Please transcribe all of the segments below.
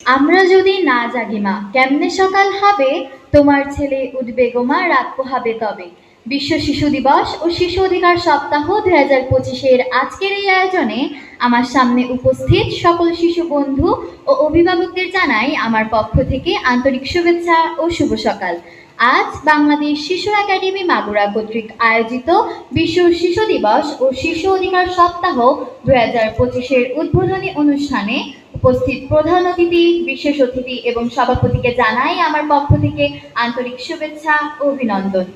আমরা যদি না জাগি মা, কেমনে সকাল হবে? তোমার ছেলে উঠবে গোমা রাত পোহাবে তবে। বিশ্ব শিশু দিবস ও শিশু অধিকার সপ্তাহ দুই হাজার পঁচিশের আজকের এই আয়োজনে আমার সামনে উপস্থিত সকল শিশু বন্ধু ও অভিভাবকদের জানাই আমার পক্ষ থেকে আন্তরিক শুভেচ্ছা ও শুভ সকাল। আজ বাংলাদেশ শিশু একাডেমি মাগুরা কর্তৃক আয়োজিত বিশ্ব শিশু দিবস ও শিশু অধিকার সপ্তাহ দুই হাজার পঁচিশের উদ্বোধনী অনুষ্ঠানে উপস্থিত প্রধান অতিথি, বিশেষ অতিথি এবং সভাপতিকে জানাই আমার পক্ষ থেকে আন্তরিক শুভেচ্ছা ও অভিনন্দন।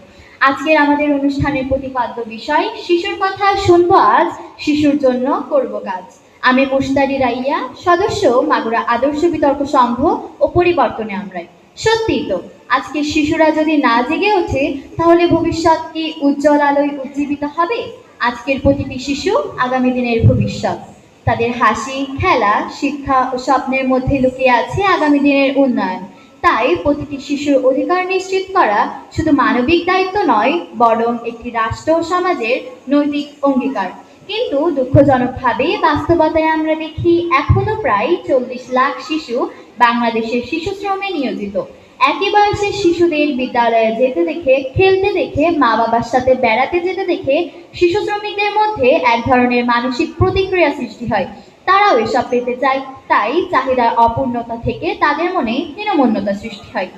আজকের আমাদের অনুষ্ঠানের প্রতিপাদ্য বিষয়, শিশুর কথা শুনব আজ, শিশুর জন্য করব কাজ। আমি মুস্তারি রাইয়া, সদস্য, মাগুরা আদর্শ বিতর্ক সংঘ ও পরিবর্তনে আমরাই। সত্যিই তো, আজকে শিশুরা যদি না জেগে ওঠে, তাহলে ভবিষ্যৎ কি উজ্জ্বল আলোয় উজ্জীবিত হবে? আজকের প্রতিটি শিশু আগামী দিনের ভবিষ্যৎ। তাদের হাসি, খেলা, শিক্ষা ও স্বপ্নের মধ্যে লুকিয়ে আছে আগামী দিনের উন্নয়ন। তাই প্রতিটি শিশুর অধিকার নিশ্চিত করা শুধু মানবিক দায়িত্ব নয়, বরং একটি রাষ্ট্র ও সমাজের নৈতিক অঙ্গীকার। কিন্তু দুঃখজনকভাবে বাস্তবতায় আমরা দেখি এখনও প্রায় চল্লিশ লাখ শিশু বাংলাদেশের শিশু শ্রমে নিয়োজিত। একই বয়সের শিশুদের বিদ্যালয়ে যেতে দেখে, খেলতে দেখে মা বাবার সাথে বেড়াতে যেতে দেখে শিশু শ্রমিকদের মধ্যে এক ধরনের মানসিক প্রতিক্রিয়া সৃষ্টি হয়। তারাও এসব পেতে চায়। তাই চাহিদার অপূর্ণতা থেকে তাদের মনে হীনমন্যতা সৃষ্টি হয়।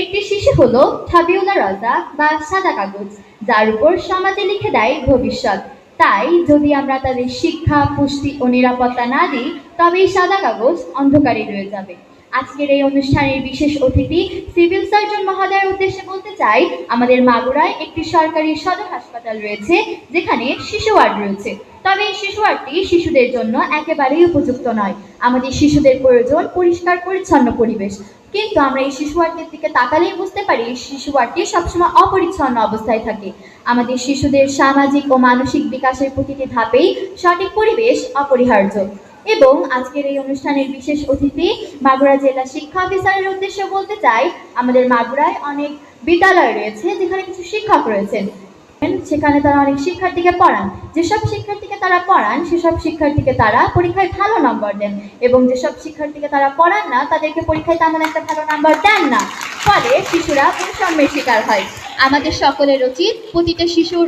একটি শিশু হলো ছাবিউল্লা রাজা বা সাদা কাগজ, যার উপর সমাজে লিখে দেয় ভবিষ্যৎ। তাই যদি আমরা তাদের শিক্ষা, পুষ্টি ও নিরাপত্তা না দিই তবে এই সাদা কাগজ অন্ধকারে রয়ে যাবে। আজকের এই অনুষ্ঠানের বিশেষ অতিথি সিভিল সার্জন মহোদয়ের উদ্দেশ্যে বলতে চাই, আমাদের মাগুরায় একটি সরকারি সদর হাসপাতাল রয়েছে, যেখানে শিশু ওয়ার্ড রয়েছে। তবে এই শিশু ওয়ার্ডটি শিশুদের জন্য একেবারেই উপযুক্ত নয়। আমাদের শিশুদের প্রয়োজন পরিষ্কার পরিচ্ছন্ন পরিবেশ। কিন্তু আমরা এই শিশু ওয়ার্ডের দিকে তাকালেই বুঝতে পারি এই শিশু ওয়ার্ডটি সবসময় অপরিচ্ছন্ন অবস্থায় থাকে। আমাদের শিশুদের সামাজিক ও মানসিক বিকাশের প্রতিটি ধাপেই সঠিক পরিবেশ অপরিহার্য। এবং আজকের এই অনুষ্ঠানের বিশেষ অতিথি মাগুরা জেলা শিক্ষা অফিসারের উদ্দেশ্যে বলতে চাই, আমাদের মাগুরায় অনেক বিদ্যালয় রয়েছে যেখানে কিছু শিক্ষক রয়েছেন। সেখানে তারা অনেক শিক্ষার্থীকে পড়ান। যেসব শিক্ষার্থীকে তারা পড়ান, সেসব শিক্ষার্থীকে তারা পরীক্ষায় ভালো নম্বর দেন এবং যেসব শিক্ষার্থীকে তারা পড়ান না, তাদেরকে পরীক্ষায় তেমন একটা ভালো নম্বর দেন না। ফলে শিশুরা বৈষম্যের শিকার হয়। আমাদের সকলের উচিত প্রতিটা শিশুর,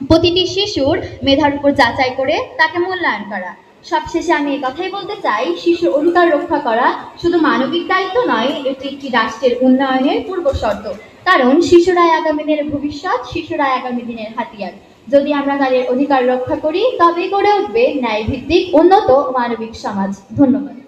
প্রতিটি শিশুর মেধার উপর যাচাই করে তাকে মূল্যায়ন করা। সবশেষে আমি কথাই বলতে চাই, শিশুর অধিকার রক্ষা করা শুধু মানবিক দায়িত্ব নয়, এটি একটি রাষ্ট্রের উন্নয়নের পূর্ব শর্ত। কারণ শিশুরাই আগামী দিনের ভবিষ্যৎ, শিশুরাই আগামী দিনের হাতিয়ার। যদি আমরা তাদের অধিকার রক্ষা করি, তবেই গড়ে উঠবে ন্যায় ভিত্তিক উন্নত মানবিক সমাজ। ধন্যবাদ।